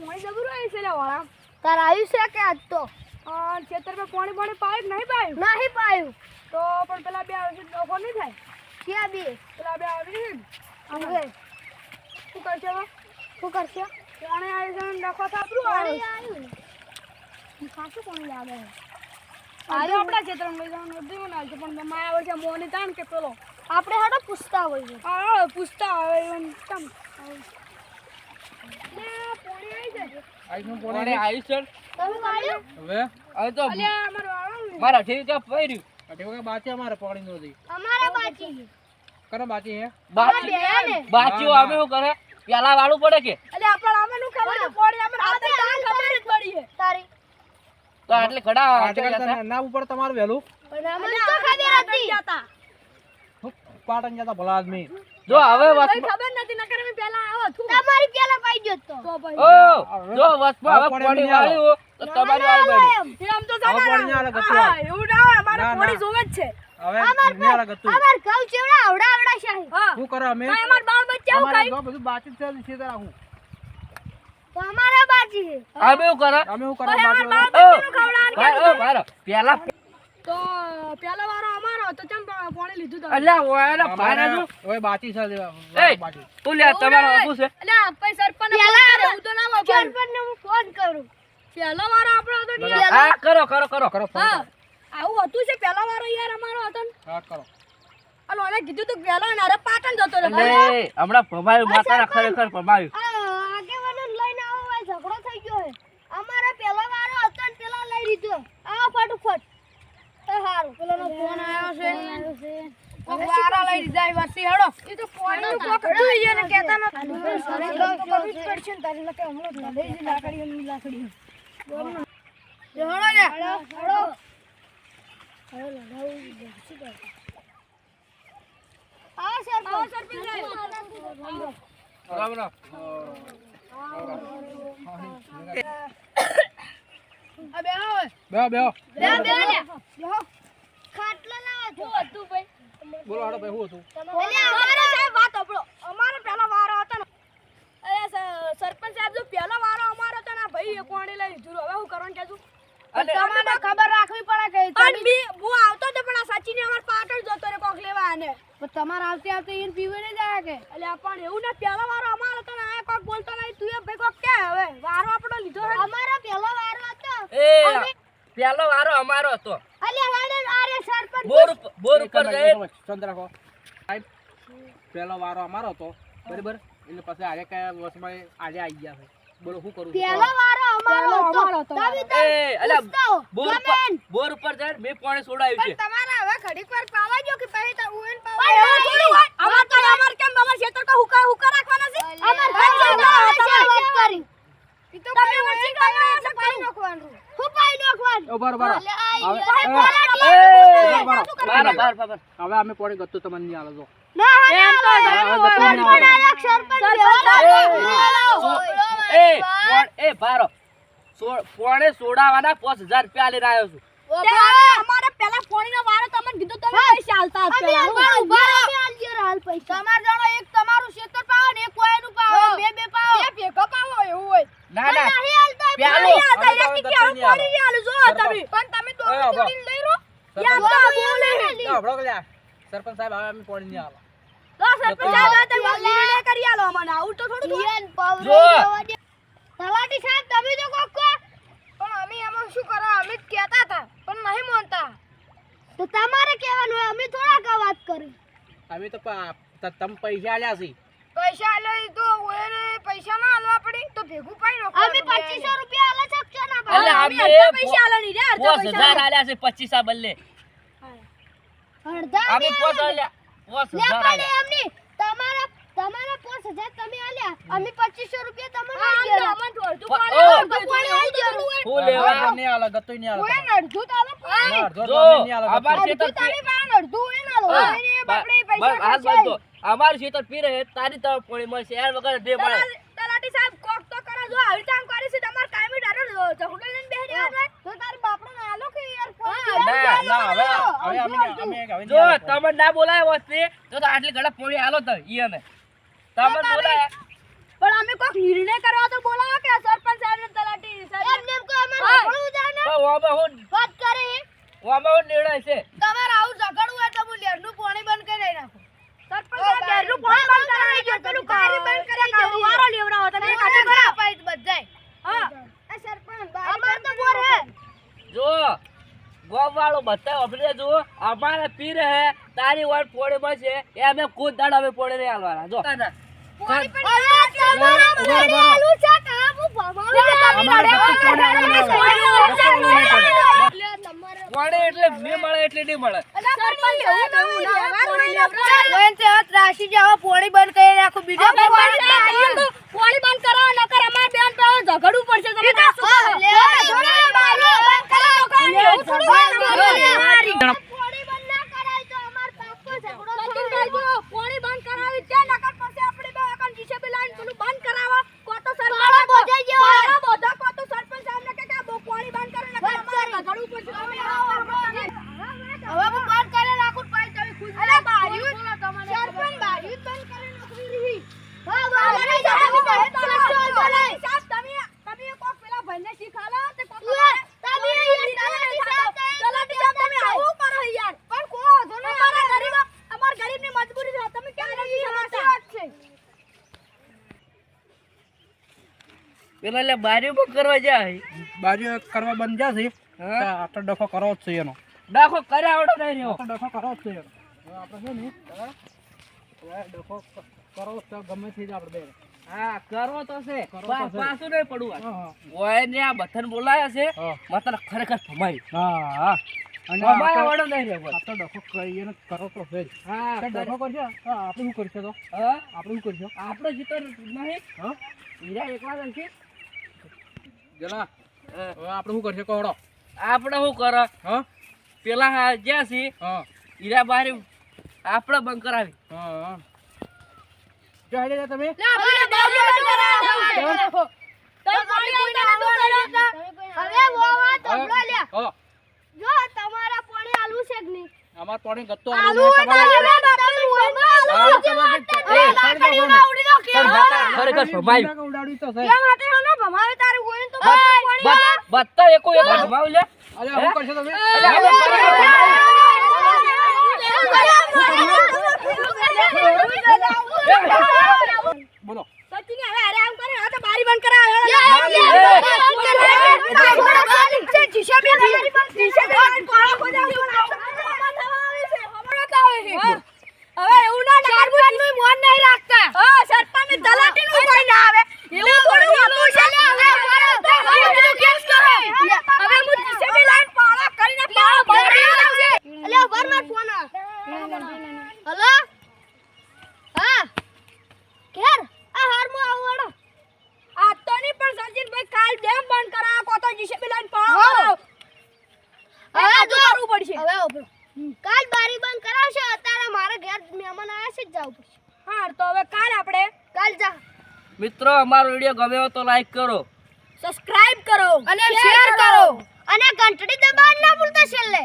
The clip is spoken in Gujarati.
પાણી જબરું આવ્યું છે લે વાળા તાર આવ્યું છે કે આજ તો? આ ખેતરમાં પાણી પાણી પાયું કે નહીં પાયું? નહીં પાયું. તો પણ પેલા બે આવે છે ડોકો નહીં થાય? ક્યાં બે? પેલા બે આવે છે ને? હવે શું કરશે હવે? શું કરશે? પાણી આવે છે ને ડોકો થાપરું પાણી આવે આવ્યું ખાસું પાણી આવે છે. આવ્યું. આજે આપણા ખેતરમાં લઈ જવાનું નથી બનાવ્યું છે પણ માયા વર્ષે મોની તાણ કે પેલો? આપણે હાડો પૂછતા હોઈએ. આ પૂછતા આવે એમ. પેલા વાળું પડે કે? એટલે કરતા ના ઉપર તમારું વહેલું પણ અમને તો ખબર હતી જતા હું પાટણ જતા ભલા આદમી. જો હવે વસ ખબર નથી નકર મે પહેલા આવો છું તમારી પેલા પાઈ ગયો તો. તો ઓ જો વસમાં હવે હવે પાણી પાણી તો તમારી આવી પડી એમ તો આવે. હા એવું ના હોય અમારે ના, જોવે જ છે. હવે નિયાળા ગતું અમાર ઘઉં ચેવડા આવડા આવડા શાહી. શું કરો અમે? અમાર બાળ બચ્ચા હું અમારે કઈ? બધું બાચી છે સીધા રાખું અમારા બાજી અમે હું કરા? અમે હું કરા? ઓ ખવડાવવાનું ભાઈ ઓ મારો પેલા પેલા વારો અમારો હતો પા- પાણી લીધું તમે? અલ્યા ઓયાના ભારે જો. હવે બાચી છે એ બાચી તું લે તમારો આપું છે. અલ્યા ભાઈ સરપંચ પેલા હું તો ના હોય સરપંચ ને હું ફોન કરું. પેલો વારો આપણો હતો ને હા કરો કરો કરો. કરો ફોન આવું હતું છે પેલો વારો યાર અમારો હતો ને? હા કરો. અલો એને કીધું તો પેલો ને અરે પાટણ જતો રહે એટલે હમણાં ભમાયું માતાના ખરેખર ભમાયું. આ આગેવાનોને લઈને આવો ઝઘડો થઈ ગયો હે અમારો પેલો વારો હતો ને પેલા લઈ લીધો. આ ફટાફટ. હારું. પેલોનો ફોન આવ્યો છે. કોક વારા લઈ લીધા એ વર્ષી એ તો પાણીનું કોક હતું ઈ એને કહેતા નથી કરવી જ પડશે ને તારી લકે હમણાં લઈ જ લાકડીઓ ની લાકડીઓ. જો હેડો લે. હેડો આવો સરપંચ. આવો સરપંચ સાહેબ. રામ રામ. આ બે આવો. બે બે. લે. ખાટલો લાવો છો હતું ભાઈ? બોલો હાડો ભાઈ શું હતું? અમારો સાહેબ વાત સાંભળો. અમારો પહેલો વારો હતો ને. અરે સરપંચ સાહેબ જો પહેલો વારો અમારો હતો ને ભાઈ એ કોણી લઈ લીધું. હવે હું કરવાનું કહેજો? અને તમને ખબર રાખવી પડે કે પણ બી હું આવતો તો પણ આ સચિને અમાર પાટણ જતો રે કોક લેવા આને પણ તમાર આવતી આવતી ઈન પીવે ને જાય કે? એટલે પણ એવું ને પહેલો વારો અમારો હતો ને આ કોક બોલતો નહીં તું એ ભાઈ કોક કે હવે? વારો આપણો લીધો છે અમારો પહેલો વારો હતો એ પેલો વારો અમારો હતો. અલે વાડે આરે સરપંચ બોર બોર ઉપર જઈ રાખો સાહેબ પહેલો વારો અમારો હતો. બરાબર? એટલે પછી આજે કયા વર્ષમાં આજે આવી ગયા છે. બોલો શું કરું પેલો વારો અમારો હતો. અમારો હતો. તો એ અલે બોર. બોર ઉપર જાય મે પાણી છોડાયું છે. તમારે હવે ઘડીક વાર પાવા જો કે પછી તો ઉએન પાવા એવું થોડું અમાર તો અમાર કેમ અમાર ક્ષેત્ર કો હુકા હુકા રાખવાના છે? અમાર ઘર જતા રહો જતા તમે. વાત કરી ઈ તો ભાઈ વચ્ચે કરવા નાખવાનું. હું પાઈ નાખવાનું હવે- બરો, બાર અમે કોણી ગતું તમને નહીં આલો જો. ના ના, ના, પોણે સોડાવાના પાંચ હજાર રૂપિયા લઈને આવ્યો છું. અમારે પેલા ફોનનો વારો તમને કીધું તમે પૈસા આલતા હાલ. તમાર જણો એક તમારું ક્ષેત્ર પાવો ને એક કોઈનું પાવો બે બે પાવો બે ભેગો પાવો એવું હોય. ના ના. પ્યાલો. જો તમે પણ તમે તો એ આવો. લઈ યાર તો બોલે લો, કે સરપંચ સાહેબ હવે અમે પોણી નહીં આલો. લો સરપંચ સાહેબ તમે નિર્ણય કરી આલો અમને. આવું તો થોડું જો. જવા તલાટી સાહેબ તમે તો કોક. પણ અમે એમાં શું કરો અમે જ કહેતા હતા પણ નહીં માનતા. તો તમારે કહેવાનું અમે થોડા કા વાત કરી. અમે તો તમ પૈસા આલ્યા છે. પૈસા આલે તો ઓયને પૈસા ના આલવા પડી તો ભેગું પાઈ નો અમે પચીસો રૂપિયા આલે શકશો ના ભાઈ. અમે અડધા પૈસા આલે ની રે અડધા પૈસા હજાર આલ્યા છે પચીસા બલ્લે અડધા અમે અમે પાંચ આલે. આલ્યા પાંચ લે હજાર પણ આલ્યા. એમની તમારા તમારા પાંચ હજાર તમે આલ્યા અમે 2500 રૂપિયા તમને તો આલ્યા. અમને તો અડધું ઓ. અડધું હવે લેવા ને આલો ગતું નહીં આલો. ઓય અડધું તો આલો ના, અડધો તો જો અમે નહીં આલો અમાર અડધું તારી પાસે અડધું હોય ને આલો. હા, બાપડે પૈસા. બંધો અમાર શીતળ પીરે તારી તરફ પોણી મળશે. યાર વગર દે પડે તલાટી સાહેબ કોક તો કરો જો આવી કામ કરી છે તમાર કાયમી ડારો ઝઘડો લઈને બેહી રહ્યો તો જો તમે ના બોલાય વસ્તી તો આટલી ગળા પોણી આલો તો ઈને તમે બોલાય પણ અમે કોક નિર્ણય કરવા તો બોલાવો કે સરપંચ સાહેબ ને તલાટી સાહેબ એમ નેમ કો અમાર બોલવું જાને ઓ અમે હું વાત કરે. ઓ અમે નિર્ણય છે. તમારા સરપંચ સાહેબ લેરનું બંધ કરાવી દો પેલું કારી બંધ કરી દો વારો લેવડાવો તમે કાઢી ભરા અપાઈ બધાય હા આ સરપંચ અમાર તો બોર હે જો ગોમ વાળો બધા જો અમારે પીર હે તારી વાર પોડે બસે એ અમે ખુદ દાડ અમે પોડે નહીં હાલવાના જો તમારા મને આલુ છે કામ હું ભમાવી અમારે બધું પોણી આલવાનું આવે. લે તમારે પોડે એટલે મે મળે એટલે નહીં મળે. રાશી જાવ પોળી બંધ કરી નાખું બીજો પોળી બંધ કરો નકર અમાર બેન તો ઝઘડવું પડશે. તમે ના શું લે થોડા મારો બંધ કરો એવું થોડું પોણી બંધ ના કરાય તો અમાર પાપો ઝઘડો થાય પોણી બંધ કરાવી તે નકર પછી આપણે બે અકન જીસે લાઈન પેલું બંધ કરાવો કોતો સરપંચ બોજાઈ ગયો મારો બોધા કોતો સરપંચ સાહેબ ને કે કે બો પોણી બંધ કરે નકર અમારે ઝઘડવું પડશે તમે આવો હવે હું બંધ કરી નાખું પાઈ તમે ખુશ અરે બાર્યું સરપંચ બાર્યું બંધ કરી નોકરી રહી હા બાર્યું તમે સાહેબ તમે તમે કોક પેલા ભાઈને શીખાલો તે કોક તમે તલાટી સાહેબ તલાટી સાહેબ તમે આવું કરો યાર પણ કો વાંધો નહીં અમારા ગરીબ અમાર ગરીબની મજબૂરી છે તમે કેમ નથી સમજતા વાત છે પેલા એટલે બારીઓ બુક કરવા જાય બારીઓ કરવા બંધ જશે હા? આટલો ડખો કરવો જ છે એનો. ડખો કર્યા આવડો નહીં રહ્યો. ડખો કરવો જ છે એનો. આપણે છે ને ડખો કરવો તો ગમે તે જ આપણે બે. હા કરવો તો છે કરવો તો પા- છે. પાછું નહીં પડવું ઓય ને આ બથન બોલાયા છે હા. ખરેખર ભમાઈ. હા હા. અને ભમાઈ આવડો નહીં રહ્યો બસ. આટલો ડખો કરીએ ને કરો તો છે હા ડખો કરશે? આપણે શું કરશે તો? હા? આપણે શું કરશે? આપણો જીતો નહીં. હા? હીરા જલા આપણે શું કરશે કહોડો આપણે શું કરો? હા? પેલા જ્યાં છે હા. હીરા બારી આપણે બંધ કરાવી. હા. જો તમે. હવે વોવા તબલો લે હા. જો તમારા પાણી આલુ છે અમાર પાણી ગત્તો આલુ તમારે ખરેખર ભમાયું કેમ હાથે હનો ભમાવે તારું હોય તો બત- બધા એકો એક ભમાવી લે અરે શું કરશો તમે હવે બોલો સચિન હવે આરામ કરે આ તો બારી બંધ કરાવ હવે એવું ના સરપંચનું મોન નહીં રાખતા હા સરપંચની તલાટી નું કોઈ ના આવે એવું થોડું હતું છે હવે કેસ કરે હવે હું જીસીબી લાઈન પાળા કરીને પાળા ભરી અલે ઉપર માર ફોન હલો હા ઘેર આ હારમાં આવવાડો આ તો નહીં પણ સચિનભાઈ કાલ ડેમ બંધ કરાવો કો તો જીસીબી લાઈન પાળો હવે જો કરવું પડશે હવે ઓપડો કાલ બારી બંધ કરાવશે અત્યારે મારા ઘેર મહેમાન આવ્યા છે જ જવું પડશે હા તો હવે કાલ આપણે. કાલ જા. મિત્રો અમારો વીડિયો ગમ્યો હોય તો લાઈક કરો. સબસ્ક્રાઇબ કરો અને શેર કરો. અને ઘંટડી દબાવવાનું ના ભૂલતા છેલ્લે.